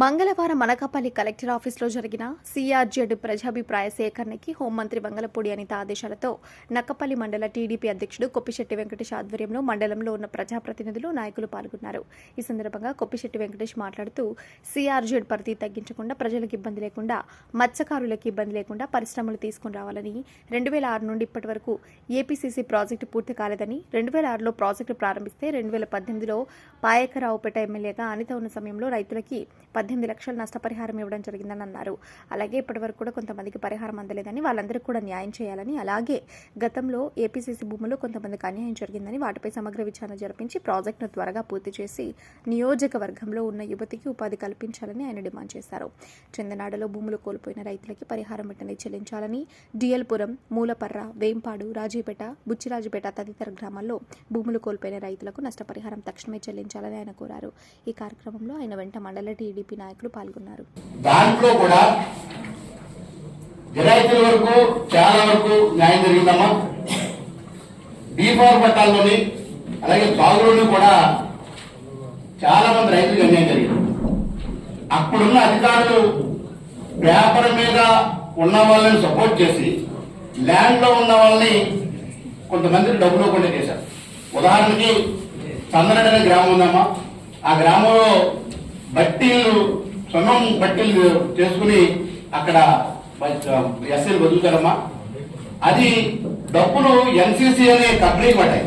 మంగళవారం అనకాపల్లి కలెక్టర్ ఆఫీసులో జరిగిన సిఆర్జెడ్ ప్రజాభిప్రాయ సేకరణకి హోంమంత్రి వంగలపూడి అనిత ఆదేశాలతో నక్కపల్లి మండల టీడీపీ అధ్యక్షుడు కొప్పిశెట్టి వెంకటేష్ ఆధ్వర్యంలో మండలంలో ఉన్న ప్రజాప్రతినిధులు నాయకులు పాల్గొన్నారు. ఈ సందర్భంగా కొప్పిశెట్టి వెంకటేష్ మాట్లాడుతూ సిఆర్జెడ్ పరిధి తగ్గించకుండా ప్రజలకు ఇబ్బంది లేకుండా మత్స్యకారులకు ఇబ్బంది లేకుండా పరిశ్రమలు తీసుకుని రావాలని రెండు వేల ఆరు నుండి ఇప్పటి వరకు ఏపీసీసీ ప్రాజెక్టు పూర్తి కాలేదని రెండు వేల ఆరులో ప్రాజెక్టు ప్రారంభిస్తే రెండు వేల పద్దెనిమిదిలో పాయకరావుపేట ఎమ్మెల్యేగా అనిత ఉన్న సమయంలో రైతులకి పద్దెనిమిది లక్షల నష్టపరిహారం ఇవ్వడం జరిగిందని అన్నారు. అలాగే ఇప్పటివరకు కూడా కొంతమందికి పరిహారం అందలేదని వాళ్ళందరికీ కూడా న్యాయం చేయాలని అలాగే గతంలో ఏపీసీసీ భూములు కొంతమందికి అన్యాయం జరిగిందని వాటిపై సమగ్ర విచారణ జరిపించి ప్రాజెక్టును త్వరగా పూర్తి చేసి నియోజకవర్గంలో ఉన్న యువతికి ఉపాధి కల్పించాలని ఆయన డిమాండ్ చేశారు. చందనాడలో భూములు కోల్పోయిన రైతులకి పరిహారం వెంటనే చెల్లించాలని డిఎల్పురం మూలపర్ర వేంపాడు రాజీపేట బుచ్చిరాజుపేట తదితర గ్రామాల్లో భూములు కోల్పోయిన రైతులకు నష్టపరిహారం తక్షణమే చెల్లించాలని ఆయన కోరారు. ఈ కార్యక్రమంలో ఆయన వెంట మండల టీడీపీ నాయకులు పాల్గొన్నారు. దాంట్లో కూడా వినాయకుల వరకు చాలా వరకు న్యాయం జరిగిందమ్మా బీఫార్ పట్టాల్లోని అలాగే బాగులోని కూడా చాలా మంది రైతులకు అన్యాయం జరిగింది. అప్పుడున్న అధికారులు పేపర్ మీద ఉన్న వాళ్ళని సపోర్ట్ చేసి ల్యాండ్లో ఉన్న వాళ్ళని కొంతమంది డబ్బులు ఇవ్వకుండా చేశారు. ఉదాహరణకి చందనడ్ గ్రామం ఉందమ్మా. ఆ గ్రామంలో బట్టీలు సొన్నం బట్టీలు చేసుకుని అక్కడ ఎస్ఐలు వదులుతారమ్మా అది డబ్బులు ఎన్సీసీ అనే కంపెనీకి పడ్డాయి.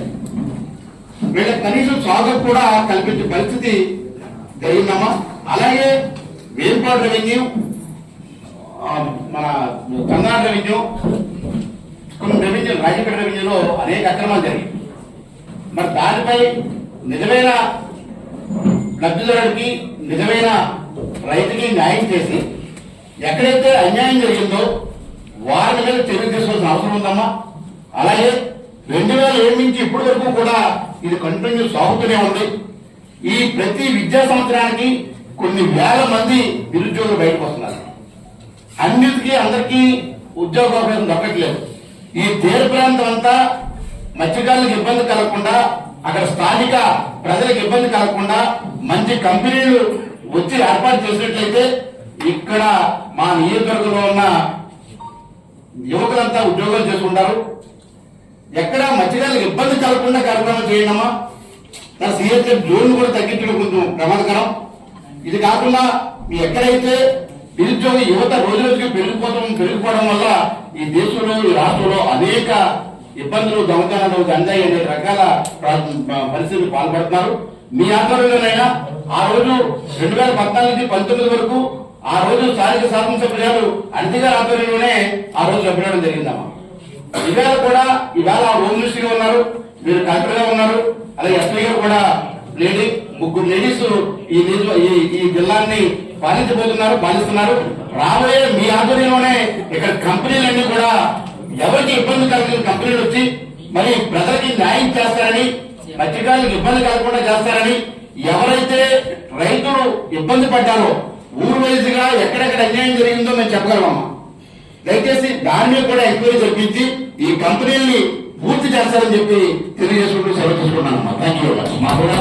వీళ్ళకి కనీసం సాగు కూడా కల్పించే పరిస్థితి జరిగిందమ్మా. అలాగే వేంపాడు రెవెన్యూ మన కర్ణాటక రెవెన్యూ కొన్ని రెవెన్యూ రాజపేట రెవెన్యూలో అనేక అక్రమాలు జరిగాయి. మరి దానిపై నిజమైన లబ్ధిదారుడికి నిజమైన రైతుకి న్యాయం చేసి ఎక్కడైతే అన్యాయం జరిగిందో వారి మీద చర్య తీసుకోవాల్సిన అవసరం ఉందమ్మా. అలాగే రెండు వేల ఏడు నుంచి ఇప్పటి వరకు కూడా ఇది కంటిన్యూ సాగుతూనే ఉంది. ఈ ప్రతి విద్యా సంవత్సరానికి కొన్ని వేల మంది నిరుద్యోగులు బయటకు వస్తున్నారు. అన్నిటికీ అందరికీ ఉద్యోగ అవకాశం దక్కట్లేదు. ఈ తీర ప్రాంతం అంతా మత్స్యకారులకు ఇబ్బంది కలగకుండా అక్కడ స్థానిక ప్రజలకు ఇబ్బంది కలగకుండా మంచి కంపెనీలు వచ్చి ఏర్పాటు చేసినట్లయితే ఇక్కడ మా నియోజకవర్గంలో ఉన్న యువకులంతా ఉద్యోగాలు చేసుకుంటారు. ఎక్కడ మత్స్యకారులకు ఇబ్బంది కలగకుండా కార్యక్రమం చేయడమా నా సిఎస్ఎఫ్ జోన్ కూడా తగ్గించడం కొంచెం ప్రమాదకరం. ఇది కాకుండా మీ ఎక్కడైతే నిరుద్యోగ యువత రోజు రోజుకి పెరిగిపోవడం పెరిగిపోవడం వల్ల ఈ దేశంలో ఈ రాష్ట్రంలో అనేక ఇబ్బందులు దొంగతనాలు గంజాయి అనేక రకాల పరిస్థితులు పాల్పడుతున్నారు. మీ ఆధ్వర్యంలోనైనా ఆ రోజు రెండు వేల పద్నాలుగు నుంచి పంతొమ్మిది వరకు ఆ రోజు స్థానిక శాసనసభ్యులు అనిత గారి ఆధ్వర్యంలోనే ఆ రోజు చెప్పడం జరిగిందమ్మా. ఇవాళ కూడా ఇవాళ హోమ్ మినిస్టర్ ఉన్నారు. మీరు కలెక్టర్గా ఉన్నారు. అలాగే ఎస్పీ గారు కూడా లేడీ ముగ్గురు లేడీస్ ఈ నియోజక ఈ- ఈ జిల్లాని పాలించబోతున్నారు పాలిస్తున్నారు. రాబోయే మీ ఆధ్వర్యంలోనే ఇక్కడ కంపెనీలన్నీ కూడా ఎవరికి ఇబ్బంది కలిగిన కంపెనీలు వచ్చి మరి ప్రజలకి న్యాయం చేస్తారని మత్స్యకారులకు ఇబ్బంది కలగకుండా చేస్తారని ఎవరైతే రైతులు ఇబ్బంది పడ్డారో ఊరు వైజ్గా ఎక్కడెక్కడ అన్యాయం జరిగిందో మేము చెప్పగలమమ్మా. దయచేసి దాని మీద కూడా ఎంక్వైరీ జరిపించి ఈ కంపెనీల్ని పూర్తి చేస్తారని చెప్పి తెలియజేసుకుంటూ సెలవు తీసుకున్నాను థ్యాంక్ యూ మా కూడా